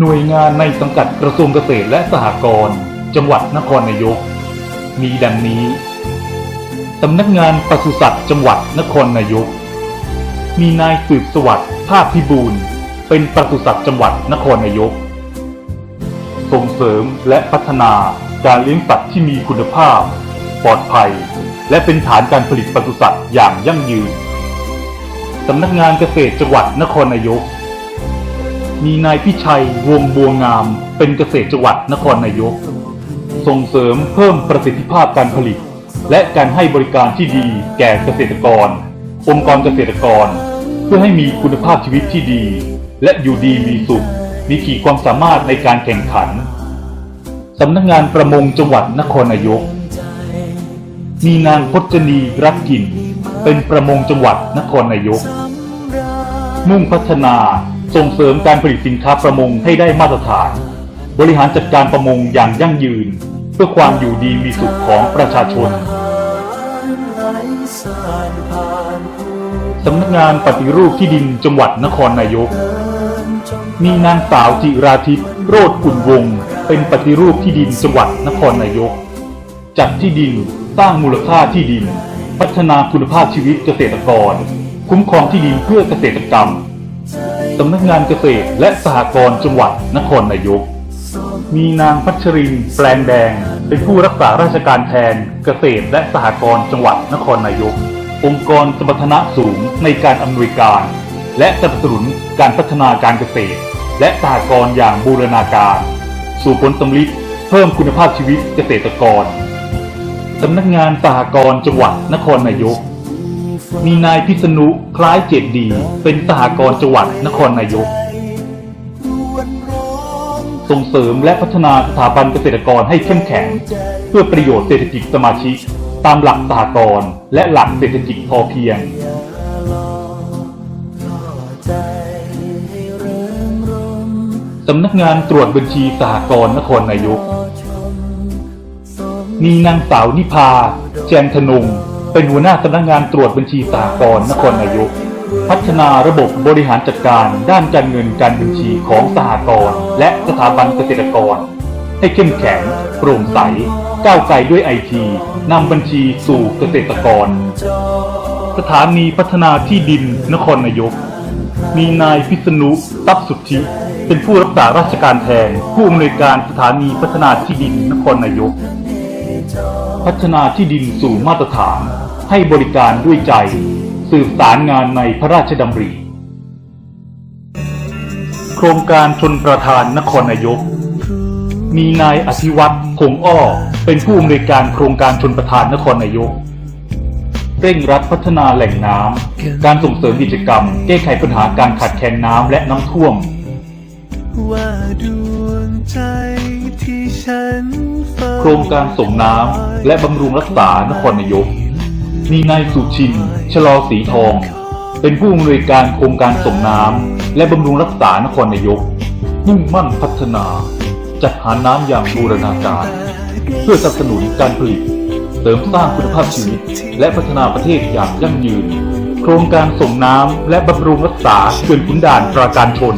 หน่วยงานในสังกัดกระทรวงเกษตรและสหกรณ์จังหวัดนครนายก มีดังนี้สำนักงานปศุสัตว์จังหวัดนครนายก มีนายสืบสวัสดิ์ภาพพิบูลเป็นปศุสัตว์จังหวัดนครนายก ส่งเสริมและพัฒนาการเลี้ยงสัตว์ที่มีคุณภาพ ปลอดภัย และเป็นฐานการผลิตปศุสัตว์อย่างยั่งยืนสำนักงานเกษตรจังหวัดนครนายก มีนายพิชัยวงบัวงาม เป็นเกษตรจังหวัดนครนายก ส่งเสริมเพิ่มประสิทธิภาพการผลิต และการให้บริการที่ดีแก่เกษตรกร องค์กรเกษตรกร เพื่อให้มีคุณภาพชีวิตที่ดี และอยู่ดีมีสุข มีขีดความสามารถในการแข่งขันสำนักงานประมงจังหวัดนครนายก มีนางพจนีรักกิน เป็นประมงจังหวัดนครนายก มุ่งพัฒนา ส่งเสริมการผลิตสินค้าประมงให้ได้มาตรฐาน บริหารจัดการประมงอย่างยั่งยืน เพื่อความอยู่ดีมีสุขของประชาชนสำนักงานปฏิรูปที่ดินจังหวัดนครนายก มีนางสาวจิราทิพย์โรดกุลวง เป็นปฏิรูปที่ดินจังหวัดนครนายก จัดที่ดินสร้างมูลค่าที่ดิน พัฒนาคุณภาพชีวิตเกษตรกร คุ้มครองที่ดินเพื่อเกษตรกรรม สำนักงานเกษตรและสหกรณ์จังหวัดนครนายก มีนางพัชรินแปลงแดง เป็นผู้รักษาราชการแทนเกษตรและสหกรณ์จังหวัดนครนายก องค์กรสมรรถนะสูงในการอำนวยการ และสนับสนุนการพัฒนาการเกษตร และสหกรณ์อย่างบูรณาการ สู่ผลสำลิดเพิ่มคุณภาพชีวิตเกษตรกรสำนักงานสหกรณ์จังหวัดนครนายก มีนายพิษณุคล้ายเจดดี เป็นสหกรณ์จังหวัดนครนายก ส่งเสริมและพัฒนาสถาบันเกษตรกรให้เข้มแข็ง เพื่อประโยชน์เศรษฐกิจสมาชิก ตามหลักสหกรณ์และหลักเศรษฐกิจพอเพียงสำนักงานตรวจบัญชีสหกรณ์นครนายก มีนางสาวนิพา แจงธนง เป็นหัวหน้าสำนักงานตรวจบัญชีสหกรณ์นครนายก พัฒนาระบบบริหารจัดการด้านการเงินการบัญชีของสหกรณ์และสถาบันเกษตรกร ให้เข้มแข็ง โปร่งใส ก้าวไกลด้วยไอทีนำบัญชีสู่เกษตรกร สถานีพัฒนาที่ดินนครนายก มีนายพิษณุทัพสุทธิเป็นผู้รักษาราชการแทนผู้อำนวยการสถานีพัฒนาที่ดินนครนายก พัฒนาที่ดินสู่มาตรฐาน ให้บริการด้วยใจ สืบสารงานในพระราชดำริ โครงการชนประธานนครนายก มีนายอธิวัตรคงอ้อ เป็นผู้อำนวยการโครงการชนประธานนครนายกเร่งรัดพัฒนาแหล่งน้ำ การส่งเสริมกิจกรรม แก้ไขปัญหาการขาดแคลนน้ำและน้ำท่วมว่าดวงใจ ครงการส่งน้ำและบำรุงรักษานครนายก มีนายสุชิน ชลอสีทอง เป็นผู้อำนวยการโครงการส่งน้ำและบำรุงรักษานครนายก มุ่งมั่นพัฒนา จัดหาน้ำอย่างบูรณาการ เพื่อสนับสนุนการผลิต เสริมสร้างคุณภาพชีวิต และพัฒนาประเทศอย่างยั่งยืน โครงการส่งน้ำและบำรุงรักษาเขื่อนขุนด่านปราการชน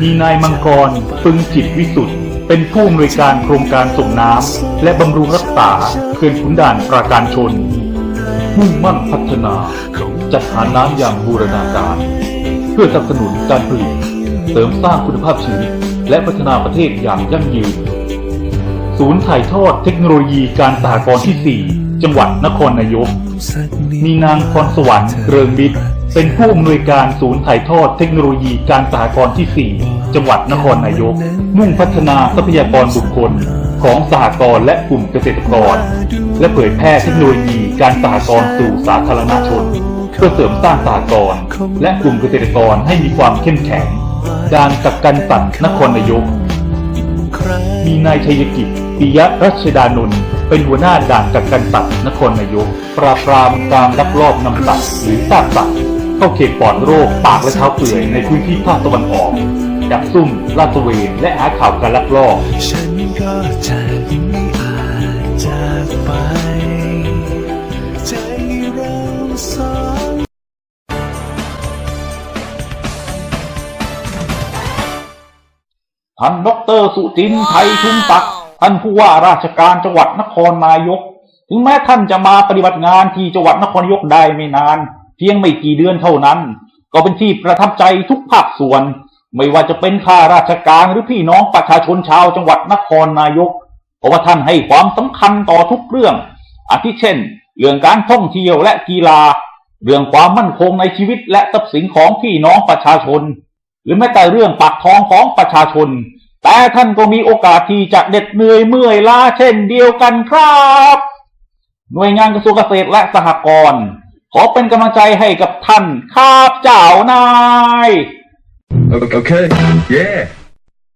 มีนายมังกรปึงจิตวิสุทธ์ เป็นผู้อำนวยการโครงการส่งน้ำและบำรุงรักษาเขื่อนขุนด่านปราการชนมุ่งมั่นพัฒนาจัดหาน้ำอย่างบูรณาการ เพื่อสนับสนุนการผลิต เสริมสร้างคุณภาพชีวิต และพัฒนาประเทศอย่างยั่งยืน ศูนย์ถ่ายทอดเทคโนโลยีการสหกรณ์ที่ 4 จังหวัดนครนายก มีนางพรสวรรค์เริงมิตร เป็นผู้อำนวยการศูนย์ถ่ายทอดเทคโนโลยีการสหกรณ์ที่ 4 จังหวัดนครนายก มุ่งพัฒนาทรัพยากรบุคคลของสหกรณ์และกลุ่มเกษตรกร และเผยแพร่เทคโนโลยีการสหกรณ์สู่สาธารณชน เพื่อเสริมสร้างสหกรณ์และกลุ่มเกษตรกรให้มีความเข้มแข็งด้านกักกันสัตว์นครนายก มีนายชัยกิจปิยะรัชดานนท์เป็นหัวหน้าด่านกักกันสัตว์นครนายก ปราบปรามการลักลอบนำสัตว์หรือซากสัตว์เข้าเขตปลอดโรคปากและเท้าเปื่อยในพื้นที่ภาคตะวันออก ดักซุ่มลาดตระเวนและหาข่าวการลักลอบฉันก็จะไม่อาจจากไปใจเราสองท่านดอกเตอรสุจินไทยชุมศักดิ์ท่านผู้ว่าราชการจังหวัดนครนายก ถึงแม้ท่านจะมาปฏิบัติงานที่จังหวัดนครนายกได้ไม่นาน เพียงไม่กี่เดือนเท่านั้น ก็เป็นที่ประทับใจทุกภาคส่วน ไม่ว่าจะเป็นข้าราชการหรือพี่น้องประชาชนชาวจังหวัดนครนายกเพราะว่าท่านให้ความสำคัญต่อทุกเรื่อง อาทิเช่น เรื่องการท่องเที่ยวและกีฬา เรื่องความมั่นคงในชีวิตและทรัพย์สินของพี่น้องประชาชน หรือแม้แต่เรื่องปากท้องของประชาชน แต่ท่านก็มีโอกาสที่จะเด็ดเหนื่อยเมื่อยล้าเช่นเดียวกันครับ หน่วยงานกระทรวงเกษตรและสหกรณ์ขอเป็นกำลังใจให้กับท่านข้าบเจ้านาย Okay. Yeah.